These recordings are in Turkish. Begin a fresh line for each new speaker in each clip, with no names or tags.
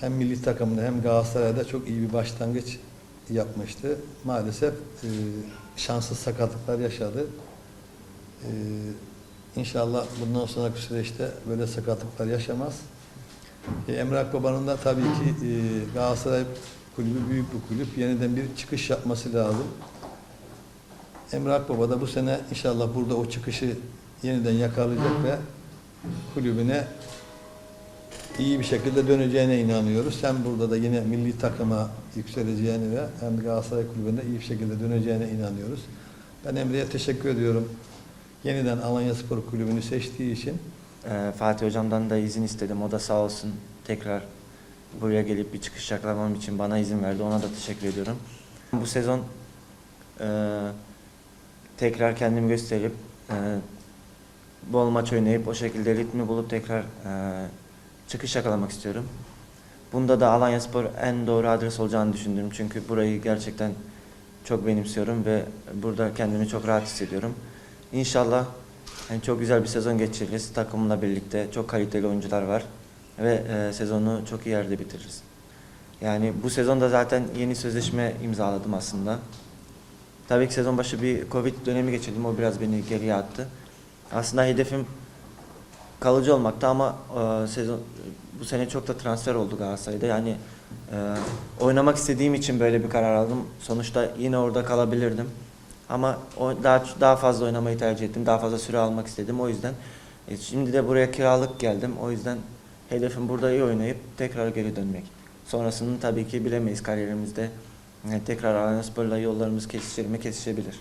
hem milli takımda hem Galatasaray'da çok iyi bir başlangıç yapmıştı. Maalesef e, şanssız sakatlıklar yaşadı. E, inşallah bundan sonraki süreçte böyle sakatlıklar yaşamaz. E, Emre Akbaba'nın da tabii ki e, Galatasaray kulübü büyük bir kulüp. Yeniden bir çıkış yapması lazım. Emre Akbaba da bu sene inşallah burada o çıkışı yeniden yakalayacak ve kulübüne iyi bir şekilde döneceğine inanıyoruz. Hem burada da yine milli takıma yükseleceğini ve hem Galatasaray kulübünde iyi bir şekilde döneceğine inanıyoruz. Ben Emre'ye teşekkür ediyorum. Yeniden Alanya Spor Kulübü'nü seçtiği için.
Ee, Fatih hocamdan da izin istedim. O da sağ olsun tekrar buraya gelip bir çıkış yakalamam için bana izin verdi. Ona da teşekkür ediyorum. Bu sezon e, tekrar kendimi gösterip e, bol maç oynayıp o şekilde ritmi bulup tekrar e, çıkış yakalamak istiyorum. Bunda da Alanya Spor en doğru adres olacağını düşündüm. Çünkü burayı gerçekten çok benimsiyorum ve burada kendimi çok rahat hissediyorum. İnşallah yani çok güzel bir sezon geçiririz. Takımla birlikte çok kaliteli oyuncular var ve e, sezonu çok iyi yerde bitiririz. Yani bu sezonda zaten yeni sözleşme imzaladım aslında. Tabii ki sezon başı bir Covid dönemi geçirdim. O biraz beni geriye attı. Aslında hedefim kalıcı olmakta ama e, sezon bu sene çok da transfer oldu Galatasaray'da. Yani e, oynamak istediğim için böyle bir karar aldım. Sonuçta yine orada kalabilirdim. Ama o daha daha fazla oynamayı tercih ettim. Daha fazla süre almak istedim. O yüzden e, şimdi de buraya kiralık geldim. O yüzden hedefim burada iyi oynayıp tekrar geri dönmek. Sonrasını tabii ki bilemeyiz kariyerimizde. E, tekrar Alanyaspor'la yollarımız kesişir mi? Kesişebilir.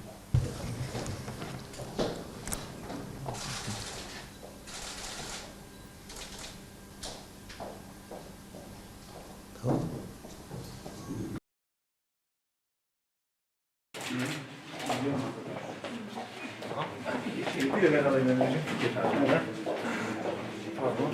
Bir de ben alayım Emre'ciğim. Pardon.